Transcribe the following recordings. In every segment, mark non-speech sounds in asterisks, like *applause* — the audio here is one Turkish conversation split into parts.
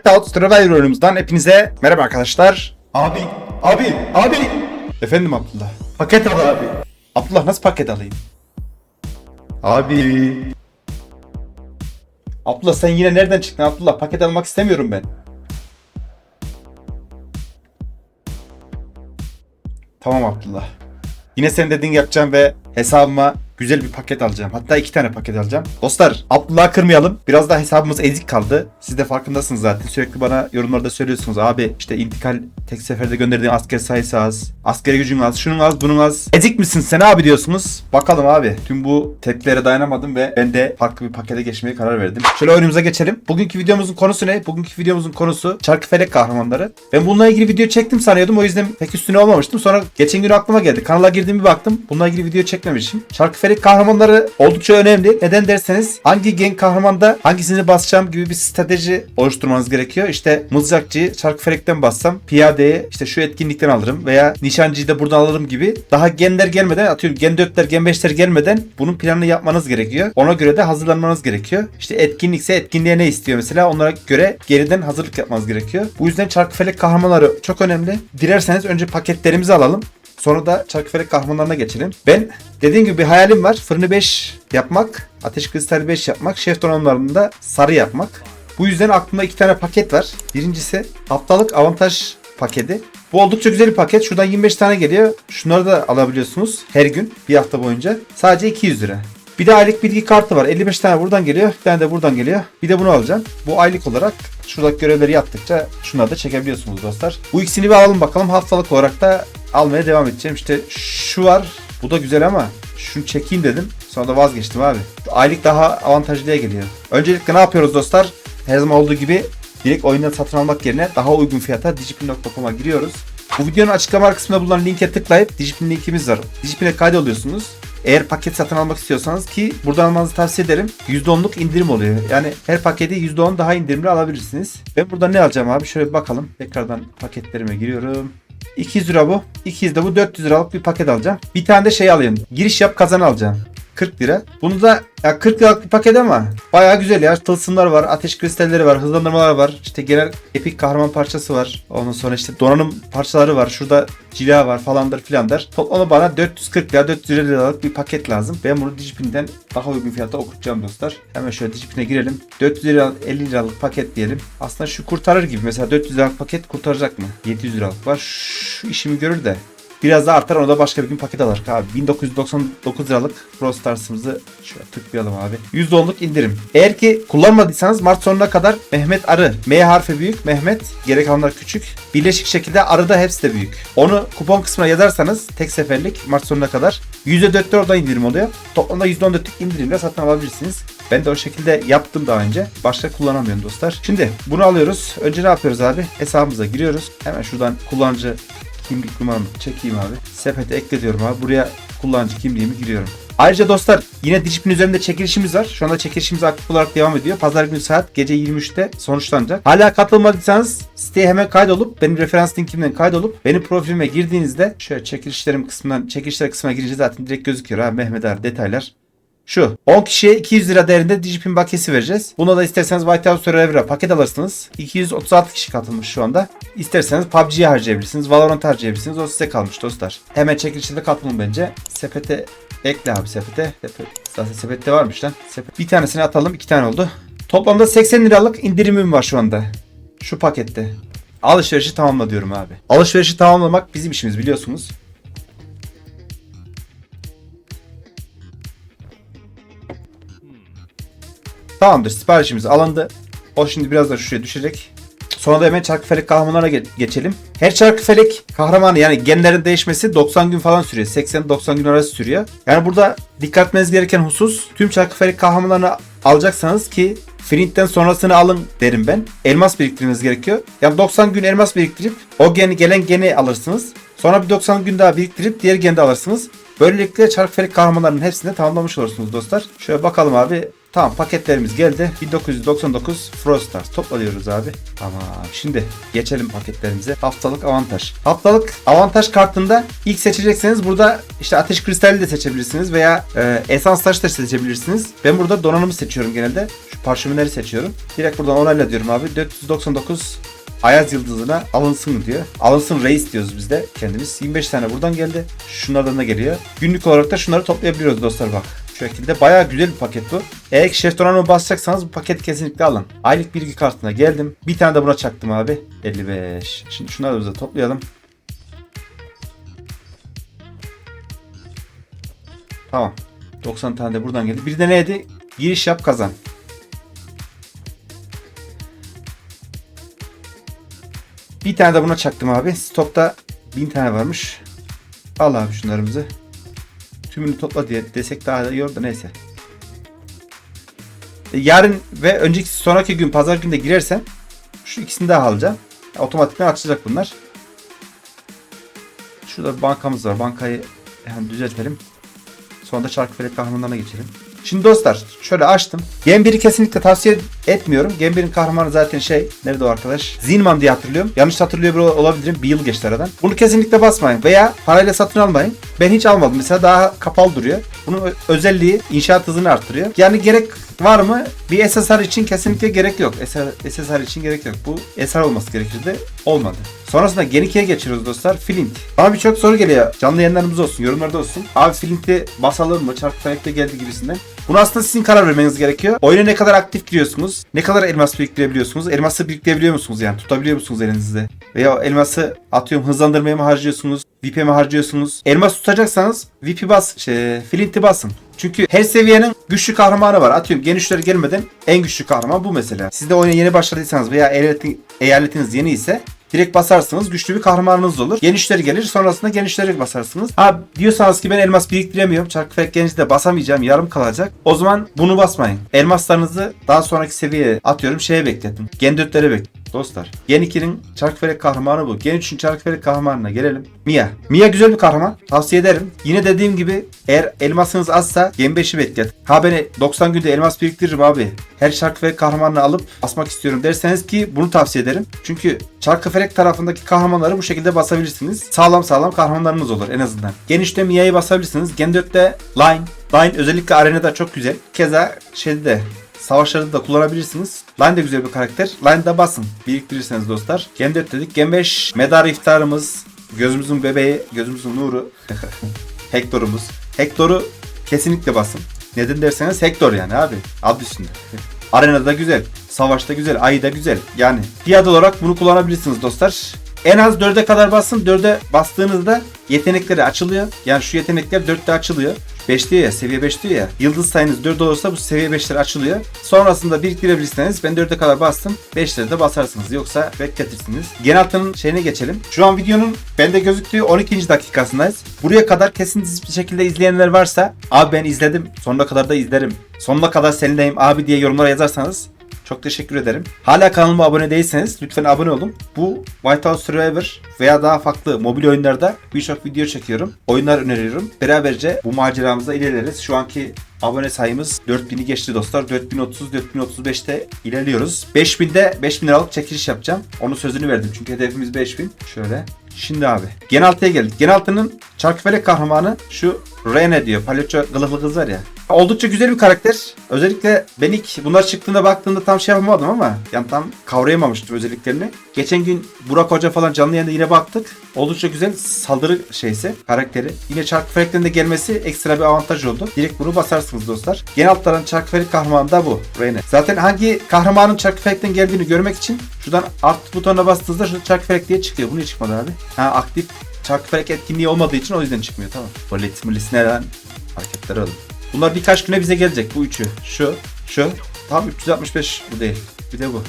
Whiteout Survivor oyunumuzdan hepinize merhaba arkadaşlar. Abi, abi, abi. Efendim Abdullah. Paket al abi. Abdullah nasıl paket alayım? Abi. Abdullah sen yine nereden çıktın Abdullah? Paket almak istemiyorum ben. Tamam Abdullah. Yine senin dediğin yapacağım ve hesabıma güzel bir paket alacağım. Hatta iki tane paket alacağım. Dostlar Abdullah'ı kırmayalım. Biraz daha hesabımız ezik kaldı. Siz de farkındasınız zaten. Sürekli bana yorumlarda söylüyorsunuz. Abi işte intikal tek seferde gönderdiğin asker sayısı az. Askeri gücün az. Şunun az bunun az. Ezik misin sen abi diyorsunuz. Bakalım abi. Tüm bu tepkilere dayanamadım ve ben de farklı bir pakete geçmeye karar verdim. Şöyle oyunumuza geçelim. Bugünkü videomuzun konusu ne? Bugünkü videomuzun konusu Çarkıfelek kahramanları. Ben bununla ilgili video çektim sanıyordum. O yüzden pek üstüne olmamıştım. Sonra geçen gün aklıma geldi. Kanala girdiğim bir baktım. Bununla ilgili video çekmemişim. Çarkıfelek kahramanları oldukça önemli. Neden derseniz hangi gen kahramanda hangisini basacağım gibi bir strateji oluşturmanız gerekiyor. İşte mızrakçıyı Çarkıfelek'ten bassam piyadeyi işte şu etkinlikten alırım veya nişancıyı da buradan alırım gibi daha genler gelmeden atıyorum gen 4'ler gen 5'ler gelmeden bunun planını yapmanız gerekiyor. Ona göre de hazırlanmanız gerekiyor. İşte etkinlikse etkinliğe ne istiyor mesela onlara göre geriden hazırlık yapmanız gerekiyor. Bu yüzden Çarkıfelek kahramanları çok önemli. Dilerseniz önce paketlerimizi alalım. Sonra da Çarkıfelek kahramanlarına geçelim. Ben dediğim gibi bir hayalim var. Fırını 5 yapmak, ateş kristali 5 yapmak, şef donanımlarını da sarı yapmak. Bu yüzden aklımda iki tane paket var. Birincisi haftalık avantaj paketi. Bu oldukça güzel bir paket. Şuradan 25 tane geliyor. Şunları da alabiliyorsunuz her gün bir hafta boyunca. Sadece 200 lira. Bir de aylık bilgi kartı var. 55 tane buradan geliyor. Bir tane de buradan geliyor. Bir de bunu alacağım. Bu aylık olarak şuradaki görevleri yaptıkça şunları da çekebiliyorsunuz dostlar. Bu ikisini bir alalım bakalım. Haftalık olarak da almaya devam edeceğim. İşte şu var. Bu da güzel ama şunu çekeyim dedim. Sonra da vazgeçtim abi. Aylık daha avantajlıya geliyor. Öncelikle ne yapıyoruz dostlar? Her zaman olduğu gibi direkt oyundan satın almak yerine daha uygun fiyata digipin.com'a giriyoruz. Bu videonun açıklama kısmında bulunan linke tıklayıp Digipin linkimiz var. Digipin'e kaydoluyorsunuz. Eğer paket satın almak istiyorsanız ki buradan almanızı tavsiye ederim. %10'luk indirim oluyor. Yani her paketi %10 daha indirimli alabilirsiniz. Ben burada ne alacağım abi? Şöyle bir bakalım. Tekrardan paketlerime giriyorum. 200 lira bu. 200 de bu 400 liralık bir paket alacağım. Bir tane de şey alayım. Giriş yap kazan alacağım. 40 lira. Bunu da ya 40 liralık bir paket ama bayağı güzel ya. Tılsımlar var, ateş kristalleri var, hızlandırmalar var. İşte genel epik kahraman parçası var. Ondan sonra işte donanım parçaları var. Şurada cila var falandır filandır. Toplamda bana 440 lira 400 liralık bir paket lazım. Ben bunu Digipin'den daha uygun fiyata okutacağım dostlar. Hemen şöyle Digipin'e girelim. 400 lira 50 liralık paket diyelim. Aslında şu kurtarır gibi. Mesela 400 liralık paket kurtaracak mı? 700 liralık var. Şu işimi görür de. Biraz daha artar onu da başka bir gün paket alır abi. 1999 liralık Pro Stars'ımızı şöyle tıklayalım abi. %10'luk indirim. Eğer ki kullanmadıysanız Mart sonuna kadar Mehmet Arı. M harfi büyük Mehmet. Gerek kalanlar küçük. Birleşik şekilde Arı da hepsi de büyük. Onu kupon kısmına yazarsanız tek seferlik Mart sonuna kadar %4'te orada indirim oluyor. Toplamda %14'lük indirimle satın alabilirsiniz. Ben de o şekilde yaptım daha önce. Başka kullanamıyorum dostlar. Şimdi bunu alıyoruz. Önce ne yapıyoruz abi? Hesabımıza giriyoruz. Hemen şuradan kullanıcı kimlik numaramı çekeyim abi. Sepete ekle diyorum abi. Buraya kullanıcı kimliğimi giriyorum. Ayrıca dostlar yine Digipin üzerinde çekilişimiz var. Şu anda çekilişimiz aktif olarak devam ediyor. Pazar günü saat gece 23'te sonuçlanacak. Hala katılmadıysanız siteye hemen kaydolup benim referans linkimden kaydolup benim profilime girdiğinizde şöyle çekilişlerim kısmından çekilişler kısmına girince zaten direkt gözüküyor ha Mehmet Ar detaylar. Şu 10 kişiye 200 lira değerinde Digipin bakiyesi vereceğiz. Buna da isterseniz Whitehouse Server'a paket alırsınız. 236 kişi katılmış şu anda. İsterseniz PUBG'ye harcayabilirsiniz. Valorant harcayabilirsiniz. O size kalmış dostlar. Hemen çekilişe de katılın bence. Sepete ekle abi sepete. Sepet. Zaten sepette varmış lan. Sepet. Bir tanesini atalım. iki tane oldu. Toplamda 80 liralık indirimim var şu anda. Şu pakette. Alışverişi tamamla diyorum abi. Alışverişi tamamlamak bizim işimiz biliyorsunuz. Tamamdır siparişimiz alındı. O şimdi biraz da şuraya düşecek. Sonra da hemen çarkıfelek kahramanlara ge- geçelim. Her çarkıfelek kahramanı yani genlerin değişmesi 90 gün falan sürüyor. 80-90 gün arası sürüyor. Yani burada dikkat etmeniz gereken husus tüm çarkıfelek kahramanlarını alacaksanız ki Flint'ten sonrasını alın derim ben. Elmas biriktirmeniz gerekiyor. Yani 90 gün elmas biriktirip o geni gelen geni alırsınız. Sonra bir 90 gün daha biriktirip diğer geni de alırsınız. Böylelikle çarkıfelek kahramanlarının hepsini tamamlamış olursunuz dostlar. Şöyle bakalım abi. Tamam paketlerimiz geldi. 1999 Frostars toplanıyoruz abi. Tamam şimdi geçelim paketlerimize. Haftalık avantaj. Haftalık avantaj kartında ilk seçecekseniz burada işte ateş kristali de seçebilirsiniz veya e, esans taşı da seçebilirsiniz. Ben burada donanımı seçiyorum genelde. Şu parşömenleri seçiyorum. Direkt buradan onayla diyorum abi. 499 Ayaz yıldızına alınsın diyor. Alınsın reis diyoruz biz de kendimiz. 25 tane buradan geldi. Şunlardan da geliyor. Günlük olarak da şunları toplayabiliyoruz dostlar bak. Şekilde bayağı güzel bir paket bu. Eğer ki donanımı basacaksanız bu paketi kesinlikle alın. Aylık bilgi kartına geldim. Bir tane de buna çaktım abi. 55. Şimdi şunları da toplayalım. Tamam. 90 tane de buradan geldi. Bir de neydi? Giriş yap kazan. Bir tane de buna çaktım abi. Stokta 1000 tane varmış. Al abi şunlarımızı. Tümünü topla diye desek daha da iyi olur da neyse. E, Yarın ve önceki sonraki gün pazar günde girersem şu ikisini daha alacağım. Otomatikman açılacak bunlar. Şurada bir bankamız var. Bankayı hemen düzeltelim. Sonra da Çarkıfelek kahramanlarına geçelim. Şimdi dostlar şöyle açtım. Gen 1'i kesinlikle tavsiye etmiyorum. Gen 1'in kahramanı zaten şey. Nerede o arkadaş? Zinman diye hatırlıyorum. Yanlış hatırlıyor olabilirim. Bir yıl geçti aradan. Bunu kesinlikle basmayın. Veya parayla satın almayın. Ben hiç almadım. Mesela daha kapalı duruyor. Bunun özelliği inşaat hızını arttırıyor. Yani gerek var mı? Bir SSR için kesinlikle gerek yok. SSR, SSR için gerek yok. Bu SR olması gerekirdi. Olmadı. Sonrasında Gen 2'ye geçiyoruz dostlar. Flint. Bana birçok soru geliyor. Canlı yayınlarımız olsun. Yorumlarda olsun. Abi Flint'i basalım mı? Çarpı felekte geldi gibisinden. Bunu aslında sizin karar vermeniz gerekiyor. Oyuna ne kadar aktif giriyorsunuz? Ne kadar elmas biriktirebiliyorsunuz? Elması biriktirebiliyor musunuz yani? Tutabiliyor musunuz elinizde? Veya elması atıyorum hızlandırmaya mı harcıyorsunuz? VIP'e mi harcıyorsunuz? Elmas tutacaksanız VIP'i bas, şey, Flint'i basın. Çünkü her seviyenin güçlü kahramanı var. Atıyorum genişlere gelmeden en güçlü kahraman bu mesela. Siz de oyuna yeni başladıysanız veya eyaletin, eyaletiniz yeni ise Direkt basarsınız güçlü bir kahramanınız olur. Genişleri gelir sonrasında genişleri basarsınız. Ha diyorsanız ki ben elmas biriktiremiyorum. Çarkıfelek genişi de basamayacağım yarım kalacak. O zaman bunu basmayın. Elmaslarınızı daha sonraki seviyeye atıyorum şeye bekletin. Gen 4'lere bekletin. Dostlar. Gen 2'nin Çarkıfelek kahramanı bu. Gen 3'ün Çarkıfelek kahramanına gelelim. Mia. Mia güzel bir kahraman. Tavsiye ederim. Yine dediğim gibi eğer elmasınız azsa Gen 5'i beklet. Ha beni 90 günde elmas biriktiririm abi. Her Çarkıfelek kahramanını alıp basmak istiyorum derseniz ki bunu tavsiye ederim. Çünkü Çarkıfelek tarafındaki kahramanları bu şekilde basabilirsiniz. Sağlam sağlam kahramanlarınız olur en azından. Gen 3'te Mia'yı basabilirsiniz. Gen 4'te Line. Line özellikle arenada çok güzel. Keza şeyde de Savaşlarda da kullanabilirsiniz. Line de güzel bir karakter. Line'da basın. Biriktirirseniz dostlar. Gen 4 dedik. Gen 5 medar iftarımız. Gözümüzün bebeği. Gözümüzün nuru. *laughs* Hector'umuz. Hector'u kesinlikle basın. Neden derseniz Hector yani abi. Adı üstünde. *laughs* Arenada güzel. Savaşta güzel. Ayda güzel. Yani piyade olarak bunu kullanabilirsiniz dostlar. En az 4'e kadar basın. 4'e bastığınızda yetenekleri açılıyor. Yani şu yetenekler 4'te açılıyor. 5 diyor ya seviye 5 diyor ya. Yıldız sayınız 4 olursa bu seviye 5'ler açılıyor. Sonrasında biriktirebilirseniz ben 4'e kadar bastım. 5'leri de basarsınız. Yoksa bekletirsiniz. Genelta'nın şeyine geçelim. Şu an videonun bende gözüktüğü 12. dakikasındayız. Buraya kadar kesintisiz bir şekilde izleyenler varsa abi ben izledim. Sonuna kadar da izlerim. Sonuna kadar seninleyim abi diye yorumlara yazarsanız çok teşekkür ederim. Hala kanalıma abone değilseniz lütfen abone olun. Bu Whitehouse Survivor veya daha farklı mobil oyunlarda birçok video çekiyorum. Oyunlar öneriyorum. Beraberce bu maceramızda ilerleriz. Şu anki abone sayımız 4000'i geçti dostlar. 4030 4035'te ilerliyoruz. 5000'de 5000 liralık çekiliş yapacağım. Onun sözünü verdim çünkü hedefimiz 5000. Şöyle. Şimdi abi. Genaltı'ya geldik. Genaltı'nın Çarkıfelek kahramanı şu Rene diyor. Palyaço kılıklı kız var ya. Oldukça güzel bir karakter. Özellikle ben ilk bunlar çıktığında baktığımda tam şey yapamadım ama yani tam kavrayamamıştım özelliklerini. Geçen gün Burak Hoca falan canlı yayında yine baktık. Oldukça güzel saldırı şeysi, karakteri. Yine Çarkıfelek'ten de gelmesi ekstra bir avantaj oldu. Direkt bunu basarsınız dostlar. Genel altların Çarkıfelek kahramanı da bu. Rene. Zaten hangi kahramanın Çarkıfelek'ten geldiğini görmek için şuradan art butonuna bastığınızda şurada Çarkıfelek diye çıkıyor. Bu niye çıkmadı abi? Ha aktif Çarkıfelek etkinliği olmadığı için o yüzden çıkmıyor tamam. Polis milis neden? Hareketleri alın. Bunlar birkaç güne bize gelecek bu üçü. Şu, şu. Tam 365 bu değil. Bir de bu.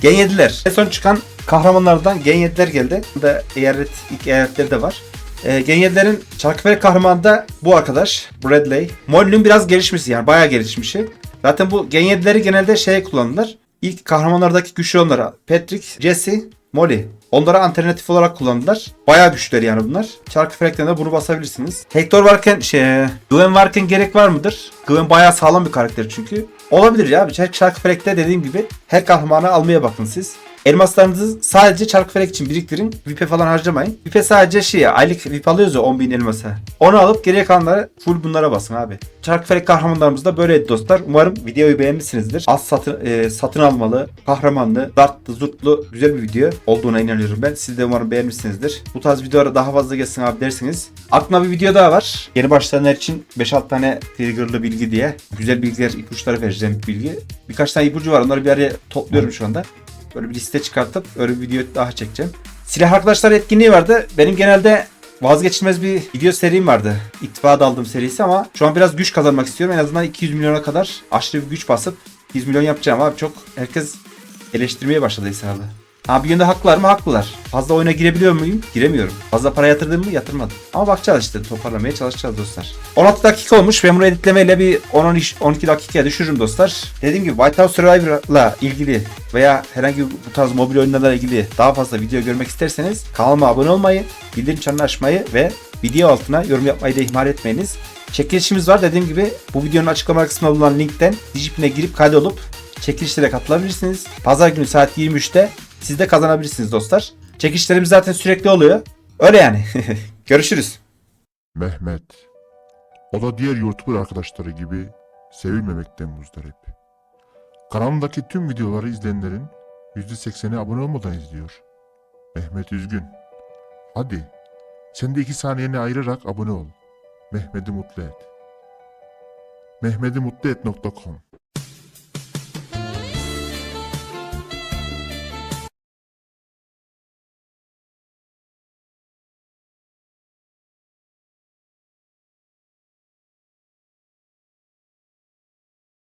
Gen 7'ler. En son çıkan kahramanlardan Gen 7'ler geldi. Burada eyalet, ilk eyaletleri de var. Ee, Gen 7'lerin Çarkıfelek kahramanı da bu arkadaş. Bradley. Molly'nin biraz gelişmişi yani bayağı gelişmişi. Zaten bu Gen 7'leri genelde şeye kullanırlar. İlk kahramanlardaki güçlü onlara. Patrick, Jesse, Molly. Onlara alternatif olarak kullandılar. Bayağı güçler yani bunlar. Çarkı felekten de bunu basabilirsiniz. Hector varken şey Gwen varken gerek var mıdır? Gwen bayağı sağlam bir karakter çünkü. Olabilir ya. Çarkı, felekte dediğim gibi her kahramanı almaya bakın siz. Elmaslarınızı sadece çarkı felek için biriktirin. VIP'e falan harcamayın. VIP'e sadece şey aylık VIP alıyoruz ya 10.000 elmasa. Onu alıp geriye kalanları full bunlara basın abi. Çarkı felek kahramanlarımız da böyleydi dostlar. Umarım videoyu beğenmişsinizdir. Az satın, e, satın almalı, kahramanlı, dartlı, zurtlu güzel bir video olduğuna inanıyorum ben. Siz de umarım beğenmişsinizdir. Bu tarz videolara daha fazla gelsin abi dersiniz. Aklımda bir video daha var. Yeni başlayanlar için 5-6 tane triggerlı bilgi diye. Güzel bilgiler, ipuçları vereceğim bilgi. Birkaç tane ipucu var. Onları bir araya topluyorum şu anda. Böyle bir liste çıkartıp öyle bir video daha çekeceğim. Silah arkadaşlar etkinliği vardı. Benim genelde vazgeçilmez bir video serim vardı. İttifa aldığım serisi ama şu an biraz güç kazanmak istiyorum. En azından 200 milyona kadar aşırı bir güç basıp 100 milyon yapacağım abi. Çok herkes eleştirmeye başladı hesabı. Ha bir yönde haklılar mı? Haklılar. Fazla oyuna girebiliyor muyum? Giremiyorum. Fazla para yatırdım mı? Yatırmadım. Ama bakacağız işte. Toparlamaya çalışacağız dostlar. 16 dakika olmuş. Ben bunu editlemeyle bir 10-12 dakikaya düşürürüm dostlar. Dediğim gibi Whitehouse Survivor'la ilgili veya herhangi bu tarz mobil oyunlarla ilgili daha fazla video görmek isterseniz kanalıma abone olmayı, bildirim çanını açmayı ve video altına yorum yapmayı da ihmal etmeyiniz. Çekilişimiz var dediğim gibi bu videonun açıklama kısmında bulunan linkten Digipin'e girip kaydolup çekilişlere katılabilirsiniz. Pazar günü saat 23'te siz de kazanabilirsiniz dostlar. Çekilişlerimiz zaten sürekli oluyor. Öyle yani. *laughs* Görüşürüz. Mehmet. O da diğer YouTuber arkadaşları gibi sevilmemekten muzdarip. Kanalındaki tüm videoları izleyenlerin %80'i abone olmadan izliyor. Mehmet üzgün. Hadi sen de iki saniyeni ayırarak abone ol. Mehmet'i mutlu et. Mehmet'i mutlu et.com